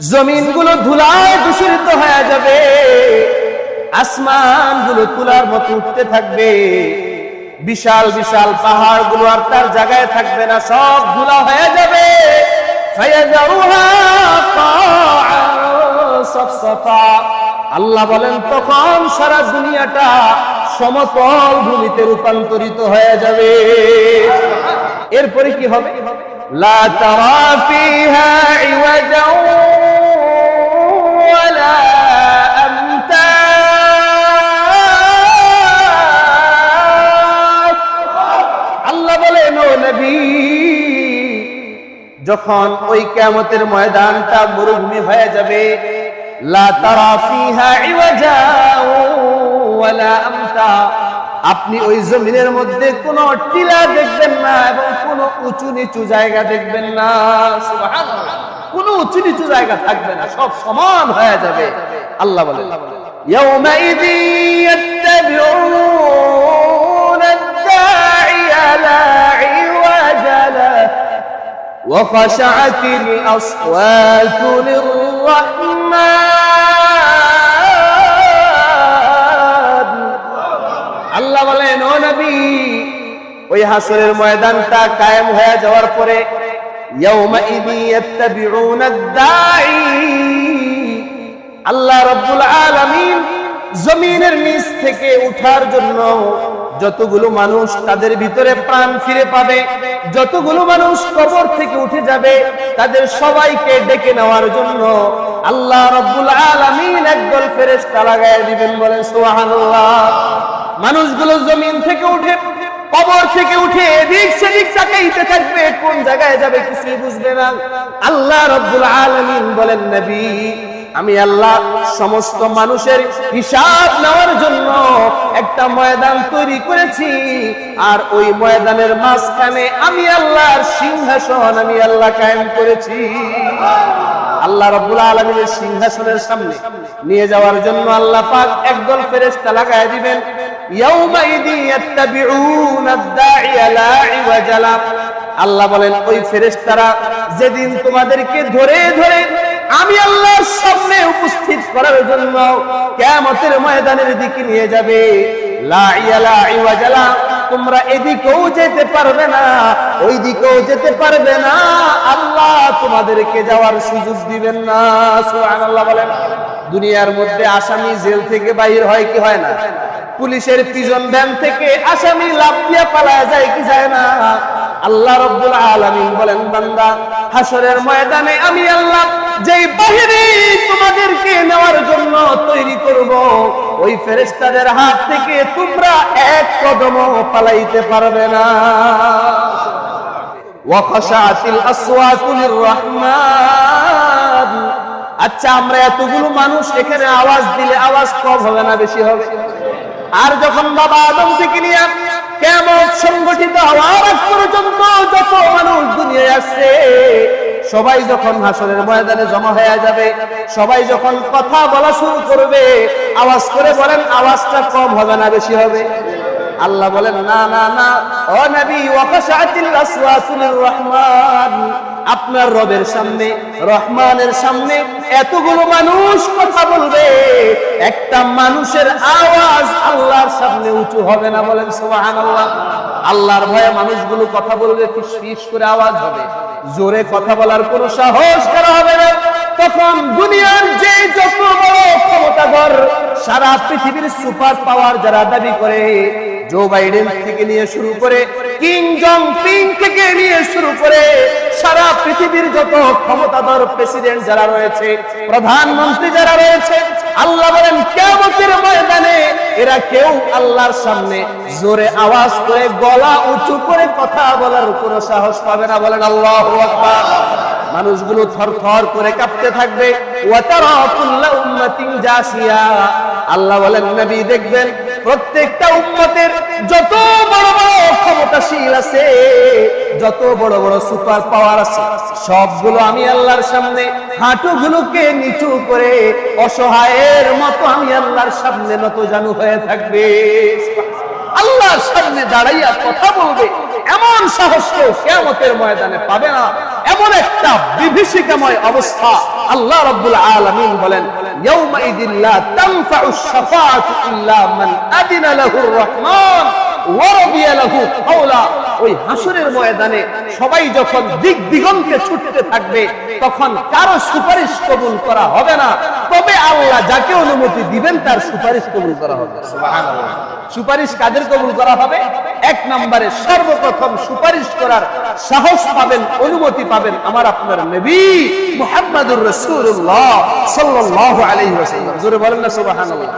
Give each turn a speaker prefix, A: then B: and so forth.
A: জমিনগুলো ধুলায় দূষিত হয়ে যাবে। আসমানগুলো তুলার মতো উঠতে থাকবে। বিশাল বিশাল পাহাড়গুলো আর তার জায়গায় থাকবে না, সব ধুলা হয়ে যাবে। আল্লাহ বলেন, তখন সারা দুনিয়াটা সমতল ভূমিতে রূপান্তরিত হয়ে যাবে। এরপরে কি হবে? লা তারা ফিহা ইওয়াজা যখন ওই কিয়ামতের ময়দানটা মরুভূমি হয়ে যাবে লা তারা ফিহা ইওয়াজা ওয়ালা আমতা আপনি ওই জমিনের মধ্যে কোনো টিলা দেখবেন না এবং কোনো উঁচু নিচু জায়গা দেখবেন না সুবহানাল্লাহ। কোনো উঁচু নিচু জায়গা থাকবে না সব সমান হয়ে যাবে আল্লাহ বলেন يومئذ يتبعون الداعي لا عوج له وخشعت الأصوات للرحمن আল্লাহ বলেন ও নবী ওই হাসরের ময়দানটা কায়েম হয়ে যাওয়ার পরে يومئذ يتبعون الداعي আল্লাহ রব্বুল আলামিন জমিনের নিচ থেকে উঠার জন্য যতগুলো মানুষ তাদের ভিতরে প্রাণ ফিরে পাবে, যতগুলো মানুষ কবর থেকে উঠে যাবে, তাদের সবাইকে ডেকে নেওয়ার জন্য আল্লাহ রব্বুল আলামিন একদল ফেরেশতা লাগায় দিবেন বলেন, সুবহানাল্লাহ। মানুষগুলো জমিন থেকে উঠে, কবর থেকে উঠে এদিক সেদিক তাকাইতে থাকবে, কোন জায়গায় যাবে কিছুই বুঝবে না। আল্লাহ রব্বুল আলামিন বলেন, নবী, আমি আল্লাহ সমস্ত মানুষের হিসাব নেওয়ার জন্য একটা ময়দান তৈরি করেছি, আর ওই ময়দানের মাঝখানে আমি আল্লাহর সিংহাসন, আমি আল্লাহ কায়েম করেছি আল্লাহ রাব্বুল আলামিনের সিংহাসনের সামনে নিয়ে যাওয়ার জন্য আল্লাহ পাক একদল ফেরেশতা লাগায় দিবেন। আল্লাহ বলেন, ওই ফেরেশতারা যেদিন তোমাদেরকে ধরে ধরে আমি আল্লাহর সামনে উপস্থিত করার জন্য কিয়ামতের ময়দানের দিকে নিয়ে যাবে। তোমরা এদিকেও যেতে পারবে না ওই দিকেও যেতে পারবে না। আল্লাহ তোমাদেরকে যাওয়ার সুযোগ দিবেন না। সুবহানাল্লাহ বলেন। দুনিয়ার মধ্যে আসামি জেল থেকে বাইর হয় কি হয় না? পুলিশের পিজন ভ্যান থেকে আসামি লাভ দিয়ে পালায় যায় কি যায় না? আল্লাহ রব্বুল আলামিন বলেন, বান্দা হাসরের ময়দানে আমি আল্লাহ যেই বাহিনী তোমাদেরকে নেওয়ার জন্য তৈরি করব, ওই ফেরেশতাদের হাত থেকে তোমরা এক কদমও পালাইতে পারবে না। আচ্ছা আমরা এতগুলো মানুষ এখানে আওয়াজ দিলে আওয়াজ কম হবে না বেশি হবে? আর যখন বাবা আদম থেকে নিয়ে কেমন সংগঠিত হওয়ার পর্যন্ত যত মানুষ দুনিয়ায় আসছে সবাই যখন হাসরের ময়দানে জমা হয়ে যাবে, সবাই যখন কথা বলা শুরু করবে, আওয়াজ করে বলেন, আওয়াজটা কম হবে না বেশি হবে? আল্লাহ বলেন, না না না, ও নবী রহমান, আপনার রবের সামনে, রহমানের সামনে এতগুলো মানুষ কথা বলবে, একটা মানুষের আওয়াজ সামনে উঁচু হবে না বলেন সুবহানাল্লাহ। আল্লাহর ভয়ে মানুষগুলো কথা বলবে, ফিস করে আওয়াজ হবে। জোরে কথা বলার কোনো সাহস করা হবে না। তখন দুনিয়ার যে যত বড় ক্ষমতাধর, সারা পৃথিবীর সুপার পাওয়ার যারা দাবি করে, জো বাইডেন থেকে নিয়ে শুরু করে কিং জং পিং থেকে নিয়ে শুরু করে, সারা পৃথিবীর যত ক্ষমতাধর প্রেসিডেন্ট যারা রয়েছে, প্রধানমন্ত্রী যারা রয়েছে আল্লাহ বলেন কেমতের ময়দানে এরা কেউ আল্লাহর সামনে জোরে আওয়াজ করে, গলা উঁচু করে কথা বলার কোনো সাহস পাবে না। বলেন, আল্লাহ মানুষগুলো থর থর করে কাঁপতে থাকবে। আল্লাহ বলেন, নবী, দেখবেন প্রত্যেকটা উম্মতের যত বড় বড় ক্ষমতাশীল আছে, যত বড় বড় সুপার পাওয়ার আছে, সবগুলো আমি আল্লাহর সামনে, হাঁটুগুলোকে নিচু করে অসহায়ের মতো আমি আল্লাহর সামনে নত জানু হয়ে থাকবে। আল্লাহর সামনে দাঁড়াইয়া কথা বলবে। এমন সাহস কেউ কেমতের ময়দানে পাবে না। এমন একটা বিভীষিকাময় অবস্থা আল্লাহ রব্বুল আলামিন বলেন يومئذ لا تنفع الشفاعة ইল্লা মান আদিনা লাহুর রহমান। ওই হাসরের ময়দানে সবাই যখন দিক দিগন্তে ছুটতে থাকবে তখন কারও সুপারিশ কবুল করা হবে না। তবে আল্লাহ যাকে অনুমতি দিবেন তার সুপারিশ কবুল করা হবে। সুপারিশ কাদের কবুল করা হবে? এক নম্বরে সর্বপ্রথম সুপারিশ করার সাহস পাবেন অনুমতি পাবেন আমার আপনার নবী মুহাম্মাদুর রাসূলুল্লাহ সাল্লাল্লাহু আলাইহি ওয়াসাল্লাম। জোরে বলেন না সুবহানাল্লাহ।